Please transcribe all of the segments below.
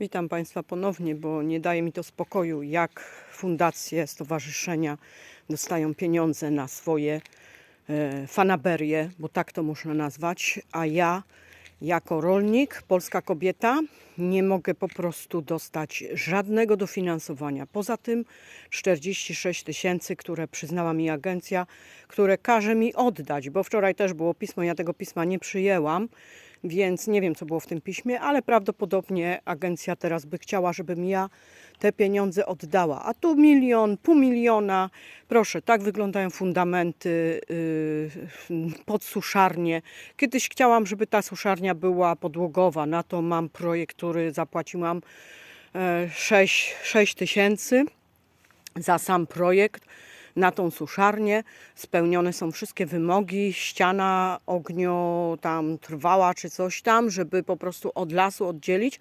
Witam Państwa ponownie, bo nie daje mi to spokoju, jak fundacje, stowarzyszenia dostają pieniądze na swoje e, fanaberie, bo tak to można nazwać, a ja jako rolnik, polska kobieta, nie mogę po prostu dostać żadnego dofinansowania. Poza tym 46 tysięcy, które przyznała mi agencja, które każe mi oddać, bo wczoraj też było pismo, ja tego pisma nie przyjęłam, więc nie wiem, co było w tym piśmie, ale prawdopodobnie agencja teraz by chciała, żebym ja te pieniądze oddała. A tu milion, pół miliona. Proszę, tak wyglądają fundamenty yy, pod suszarnię. Kiedyś chciałam, żeby ta suszarnia była podłogowa. Na to mam projekt, który zapłaciłam e, 6, 6 tysięcy za sam projekt na tą suszarnię. Spełnione są wszystkie wymogi, ściana ognio tam trwała czy coś tam, żeby po prostu od lasu oddzielić.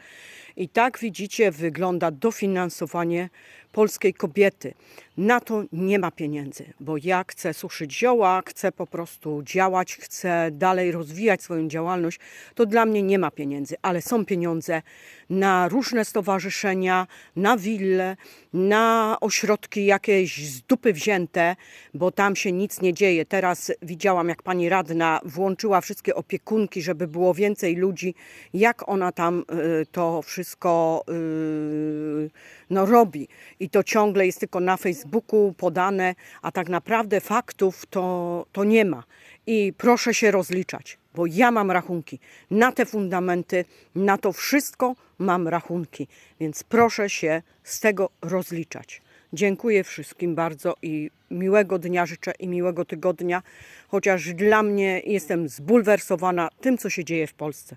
I tak widzicie wygląda dofinansowanie polskiej kobiety. Na to nie ma pieniędzy, bo ja chcę suszyć zioła, chcę po prostu działać, chcę dalej rozwijać swoją działalność, to dla mnie nie ma pieniędzy, ale są pieniądze na różne stowarzyszenia, na wille, na ośrodki jakieś z dupy wzięte, bo tam się nic nie dzieje. Teraz widziałam, jak pani radna włączyła wszystkie opiekunki, żeby było więcej ludzi, jak ona tam y, to wszystko y, no, robi. I to ciągle jest tylko na Facebooku podane, a tak naprawdę faktów to, to nie ma. I proszę się rozliczać, bo ja mam rachunki na te fundamenty, na to wszystko mam rachunki, więc proszę się z tego rozliczać. Dziękuję wszystkim bardzo i miłego dnia życzę i miłego tygodnia, chociaż dla mnie jestem zbulwersowana tym, co się dzieje w Polsce.